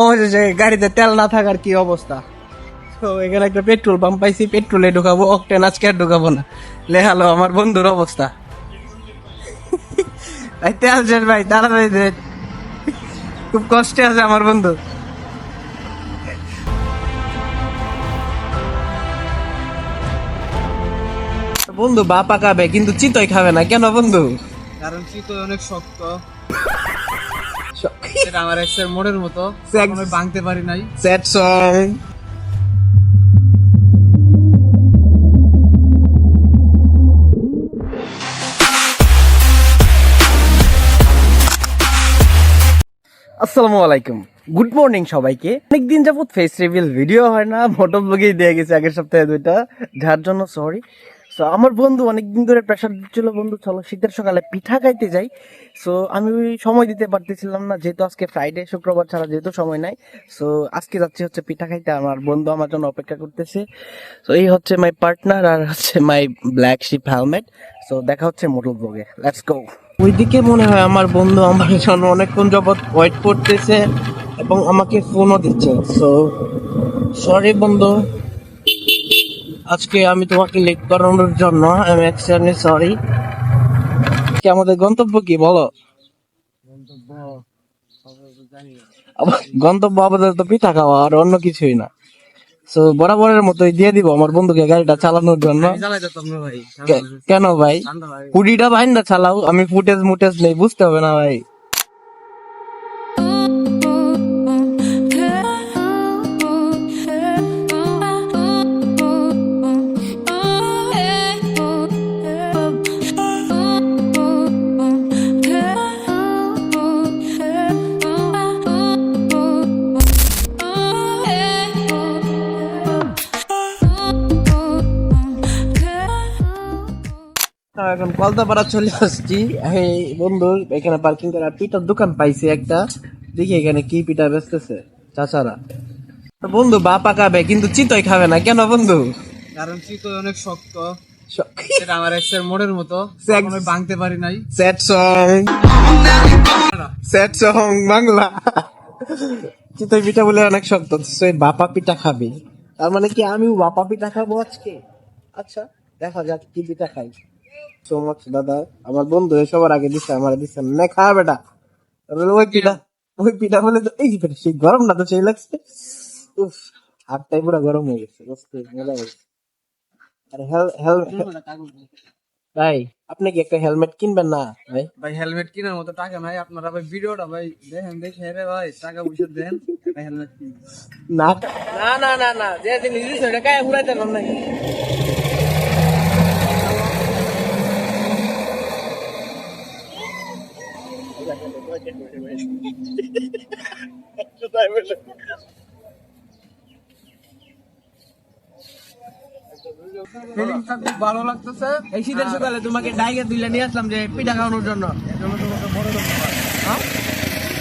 অবশেষে গাড়িতে তেল না থাকার কি অবস্থা? তো এখানে একটা পেট্রোল পাম্প পাইছি, পেট্রোলে ঢুকাবো অকটেন আজকে আর ঢুকাবো না। লেহালো আমার বন্ধুর অবস্থা। ভাই, তেল শেষ ভাই তাড়াতাড়ি খুব কষ্টে আছে আমার বন্ধু। বন্ধু, বাপা খাবে, কিন্তু চিতই খাবে না। কেন বন্ধু? কারণ শীত অনেক শক্ত। এটা আমার এক্সের মোড়ের মতো। আমি ভাঙতে পারি নাই। স্যাড সং আসসালামু আলাইকুম। গুড মর্নিং সবাইকে। অনেকদিন যাবত ফেস রিভিল ভিডিও হয় না মোটো ব্লগেই দিয়ে গেছে আগের সপ্তাহে দুইটা। যার জন্য সরি সো আমার বন্ধু অনেকদিন ধরে প্রেশার দিচ্ছিল, বন্ধু চলো শীতের সকালে পিঠা খাইতে যাই। সো আমি ওই সময় দিতে পারতেছিলাম না, যেহেতু আজকে ফ্রাইডে শুক্রবার ছাড়া যেহেতু সময় নাই। সো আজকে যাচ্ছি হচ্ছে পিঠা খাইতে, আমার বন্ধু আমার জন্য অপেক্ষা করতেছে। সো এই হচ্ছে মাই পার্টনার আর হচ্ছে my black sheep helmet so দেখা হচ্ছে মোটর ব্লগে। লেটস গো ওইদিকে মনে হয় আমার বন্ধু আমার জন্য অনেকক্ষণ যাবৎ ওয়েট করতেছে এবং আমাকে ফোনও দিচ্ছে। সো সরি বন্ধু। আজকে আমি তোমাকে লেট করানোর জন্য আমি এক্সট্রিমলি সরি কি আমাদের গন্তব্য কি বলো? গন্তব্য আপাতত পিঠা খাওয়া আর অন্য কিছুই না। সো বরাবরের মতোই দিয়ে দিব আমার বন্ধুকে গাড়িটা চালানোর জন্য। কেন ভাই? কুড়িটা ভাই। না চালাও আমি ফুটেজ মুটেজ নেই বুঝতে হবে না ভাই। এখন কলতাপাড়া চলে আসছি। এই বন্ধুর এখানে পার্কিং করার পিঠার দোকান পাইছি একটা। দেখি এখানে কি পিঠা বেচতেছে চাচারা। বন্ধু বাপা খাবে কিন্তু চিতই খাবে না। কেন বন্ধু? কারণ শীত অনেক শক্ত। আমার এক্সের মোড়ের মতো। আমি ভাঙতে পারি নাই। Sad song sad song Bangla. চিতই পিঠা বলে অনেক শক্ত সেই বাপা পিঠা খাবি। তার মানে কি আমিও বাপা পিঠা খাব আজকে? আচ্ছা দেখা যাক কি পিঠা খাই। সো মাচ দাদা। আমার বন্ধু সবার আগে দিচ্ছে আমার দিচ্ছে না। খা বেটা। ওই পিঠা ওই পিঠা বলে তো এই পিঠা সেই গরম না তো সেই লাগছে। উফ হাতটাই পুরো গরম হয়ে গেছে বুঝতে মজা হয়েছে। আরে হেল হেল ভাই আপনি কি একটা হেলমেট কিনবেন না ভাই? ভাই হেলমেট কেনার মতো টাকা নাই আপনারা ভাই ভিডিওটা ভাই দেখেন দেখে রে ভাই টাকা পয়সা দেন হেলমেট কিন না। না না না না যে জিনিস দিছে ওটা কায় ঘুরাইতে পারলাম খুব ভালো লাগতেছে। এই শীতের সকালে তোমাকে ডাইগে তুলে নিয়ে আসলাম যে পিঠা খাওয়ানোর জন্য। হ্যাঁ?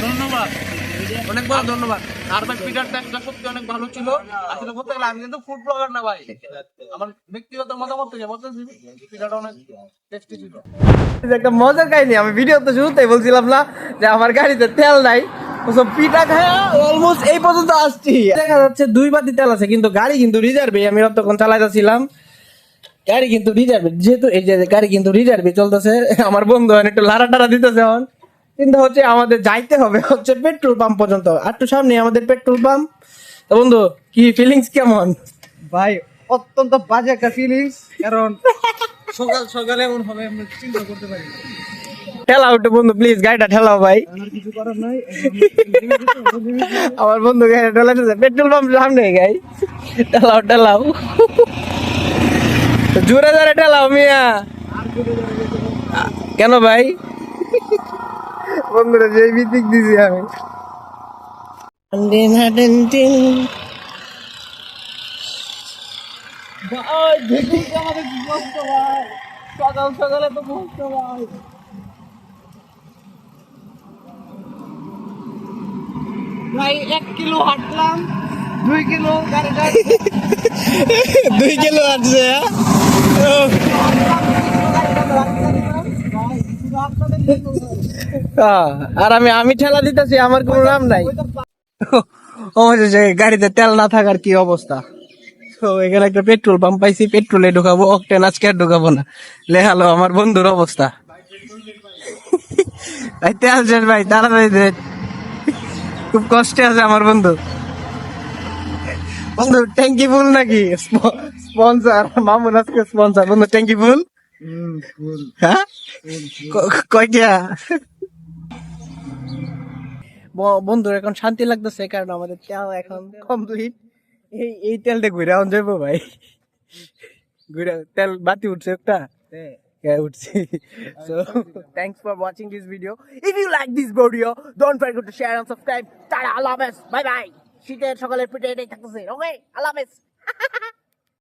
ধন্যবাদ। অনেক বড় ধন্যবাদ। আর ভাই পিটার ট্যাঙ্কটা সত্যি অনেক ভালো ছিল। আসলে বলতে গেলে আমি কিন্তু ফুড ব্লগার না ভাই। আমার ব্যক্তিগত মতামত থেকে বলতেছি পিটাটা অনেক টেস্টি ছিল। একটা মজার কাহিনী আমি ভিডিও তো শুরুতেই বলছিলাম না যে আমার গাড়িতে তেল নাই। পিঠা খায়া অলমোস্ট এই পর্যন্ত আসছি। দেখা যাচ্ছে দুই বাতি তেল আছে, কিন্তু গাড়ি কিন্তু রিজার্ভে আমি ততক্ষণ চালাইতেছিলাম। গাড়ি কিন্তু রিজার্ভে যেহেতু এই যে গাড়ি কিন্তু রিজার্ভে চলতেছে, আমার বন্ধু একটু লারা টারা দিতেছে এখন। কিন্তু হচ্ছে আমাদের যাইতে হবে হচ্ছে পেট্রোল পাম্প পর্যন্ত। আর একটু সামনে আমাদের পেট্রোল পাম্প তো বন্ধু, কি ফিলিংস কেমন? ভাই, অত্যন্ত বাজে একটা ফিলিংস কারণ সকাল সকালে এমন হবে, আমরা চিন্তা করতে পারি ঠেলাও একটু বন্ধু প্লিজ গাড়িটা ঠেলাও ভাই। আমার বন্ধু গাড়ি ঠেলাতেছে পেট্রোল পাম্প সামনে গাই। ঠেলাও ঠেলাও। জোরে জোরে ঠেলাও মিয়া। কেন ভাই? বন্ধুরা, যেই ভিত্তিক দিছি আমি। সকাল সকালে তো ভাই। ভাই, এক কিলো হাঁটলাম, দুই কিলো দুই কিলো হাঁটছে আর আমি আমি ঠেলা দিতেছি, আমার কোনো নাম নাই। গাড়িতে তেল না থাকার কি অবস্থা? এখানে একটা পেট্রোল পাম্প পাইছি, পেট্রোলে ঢুকাবো অকটেন আজকে আর ঢুকাবো না। লেহালো আমার বন্ধুর অবস্থা। ভাই, তেল ভাই তাড়াতাড়ি খুব কষ্টে আছে আমার বন্ধু। বন্ধু ট্যাঙ্কি ফুল নাকি? স্পন্সর মামুন আজকে স্পন্সর। বন্ধু ট্যাঙ্কি ফুল? হ্যাঁ? কয়টা? বন্ধুর এখন শান্তি লাগতেছে কারণ আমাদের তেল এখন কমপ্লিট এই এই তেলটা ঘুরে যাব ভাই। ঘুরে তেল বাতি উঠছে একটা। Yeah, say. so thanks for watching this video if you like this video don't forget to share and subscribe tata আল্লাহ হাফেজ বাই বাই শীতের সকালে পিঠে এটাই থাকতেছে ওকে আল্লাহ হাফেজ